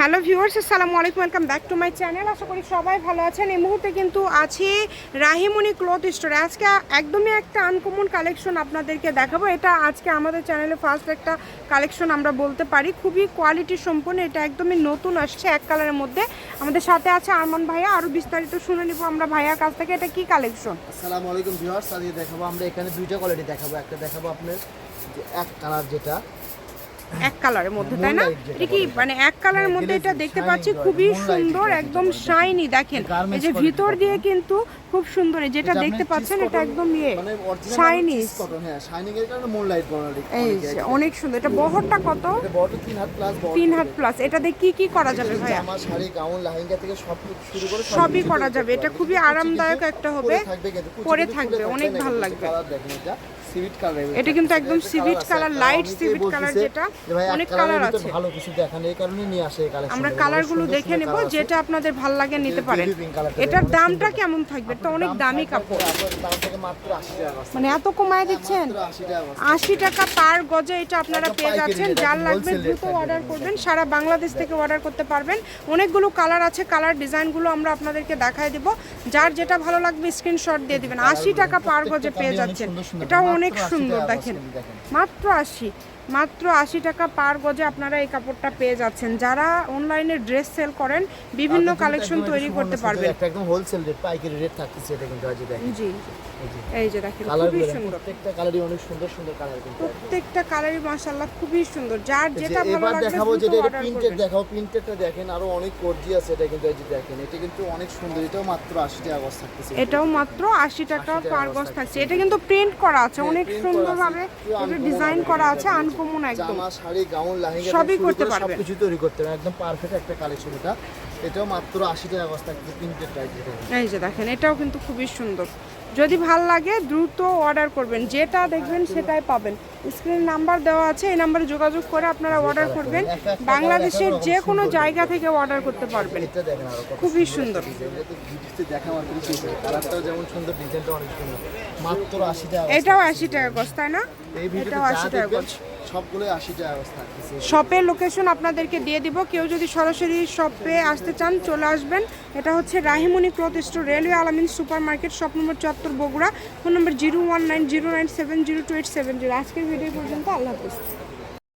Hello viewers, আসসালামু আলাইকুম, welcome back to my channel. আশা করি সবাই ভালো আছেন। এই মুহূর্তে কিন্তু আছি রাহিমণি ক্লথ স্টোরে। আজকে একদমই একটা আনকমন কালেকশন আপনাদেরকে দেখাবো। এটা আজকে আমাদের চ্যানেলে ফার্স্ট একটা কালেকশন আমরা বলতে পারি। খুবই কোয়ালিটি সম্পন্ন, এটা একদমই নতুন আসছে এক কালারের মধ্যে। আমাদের সাথে আছে আরমান ভাইয়া। আরও বিস্তারিত শুনে নিব আমরা ভাইয়ার কাছ থেকে। এটা কি কালেকশন আসসালামু আলাইকুম ভিউয়ার্স, আজকে দেখাবো। আমরা এখানে দুইটা কোয়ালিটি দেখাবো। একটা দেখাবো আপনার এক কালার যেটা। এক কালারের মধ্যে তাই না? এটা কি মানে এক কালারের মধ্যে এটা দেখতে পাচ্ছি খুবই সুন্দর একদম শাইনি দেখেন। এই যে ভিতর দিয়ে কিন্তু খুব সুন্দর যেটা দেখতে পাচ্ছেন এটা একদম ইয়ে মানে শাইনি কটন হ্যাঁ এই যে অনেক সুন্দর। এটা বহরটা কত? তিন হাত প্লাস এটা দিয়ে কি কি করা যাবে ভাইয়া? সবই করা যাবে। এটা খুবই আরামদায়ক একটা হবে। পরে থাকবে অনেক ভালো লাগবে। এটা কিন্তু একদম সিভিট কালার লাইট সিভিট কালার যেটা, অনেক কালার আছে। ভালো কিছু দেখান এই কারণে নিয়ে আসে এই কালেকশন আমরা কালারগুলো দেখে নেব যেটা আপনাদের ভালো লাগে নিতে পারেন। এটার দামটা কেমন থাকবে? এটা অনেক দামি কাপড়। দাম থেকে মাত্র 80 টাকা মানে এত কমায় দিচ্ছেন? 80 টাকা আশি টাকা পার গজে এটা আপনারা পেয়ে যাচ্ছেন। যার লাগবে দ্রুত অর্ডার করবেন সারা বাংলাদেশ থেকে অর্ডার করতে পারবেন। অনেকগুলো কালার আছে কালার ডিজাইনগুলো আমরা আপনাদেরকে দেখায় দেব। যার যেটা ভালো লাগবে স্ক্রিনশট দিয়ে দিবেন। আশি টাকা পার গজে পেয়ে যাচ্ছেন। এটাও অনেক সুন্দর দেখেন। দেখেন। মাত্র আশি মাত্র আশি টাকা পার গজে আপনারা এই কাপড়টা পেয়ে যাচ্ছেন। যারা অনলাইনে ড্রেস সেল করেন বিভিন্ন কালেকশন তৈরি করতে পারবেন। একদম হোলসেল রেট পাইকারি রেট থাকতেছে এটা কিন্তু জি। এই যে দেখেন খুবই সুন্দর। প্রত্যেকটা কালারই অনেক সুন্দর সুন্দর কালার কিন্তু প্রত্যেকটা কালারই মাশাআল্লাহ খুবই সুন্দর। যার যেটা ভালো লাগবে দেখাবো যেটা এটা প্রিন্টেড দেখাবো প্রিন্টেডটা দেখেন আরও অনেক করজি আছে এটা কিন্তু এই যে দেখেন এটা কিন্তু অনেক সুন্দর এটাও মাত্র 80 টাকা গজ থাকতেছে। এটাও মাত্র আশি টাকা 80 টাকা পার গজ থাকছে। থাকছে। এটা কিন্তু প্রিন্ট করা আছে হ্যাঁ, অনেক সুন্দরভাবে এটা ডিজাইন করা আছে আনকমন একদম। জামা শাড়ি গাউন লেহেঙ্গা সবই করতে করে পারবেন। সবকিছু তৈরি করতে পারবেন একদম পারফেক্ট একটা কালেকশন এটা। এটাও মাত্র 80 টাকা গজ থাকতেছে প্রিন্টেড এই যে দেখেন এটাও কিন্তু খুবই সুন্দর। যদি ভালো লাগে দ্রুত অর্ডার করবেন। যেটা দেখবেন সেটাই পাবেন। স্ক্রিন নাম্বার দেওয়া আছে এই নাম্বারে যোগাযোগ করে আপনারা অর্ডার করবেন। বাংলাদেশের যে কোনো জায়গা থেকে অর্ডার করতে পারবেন। খুবই সুন্দর ডিজাইন এটা ভিডিওতে দেখা মাত্র সেই কালারটাও যেমন সুন্দর ডিজাইনটা অনেক সুন্দর। মাত্র 80 টাকা গজ এটাও আশি টাকা গজ তাই না? এটাও আশি টাকা দেখবেন গজ সবগুলো 80 টাকা থাকতেছে শপের লোকেশন আপনাদেরকে দিয়ে দিব। কেউ যদি সরাসরি শপে আসতে চান, চলে আসবেন। এটা হচ্ছে Rahimoni cloth store, railway Alamin super market shop number চত্বর Bogura. Phone number zero one nine zero nine seven zero two eight seven zero. আজকের ভিডিও পর্যন্ত। আল্লাহ হাফিজ।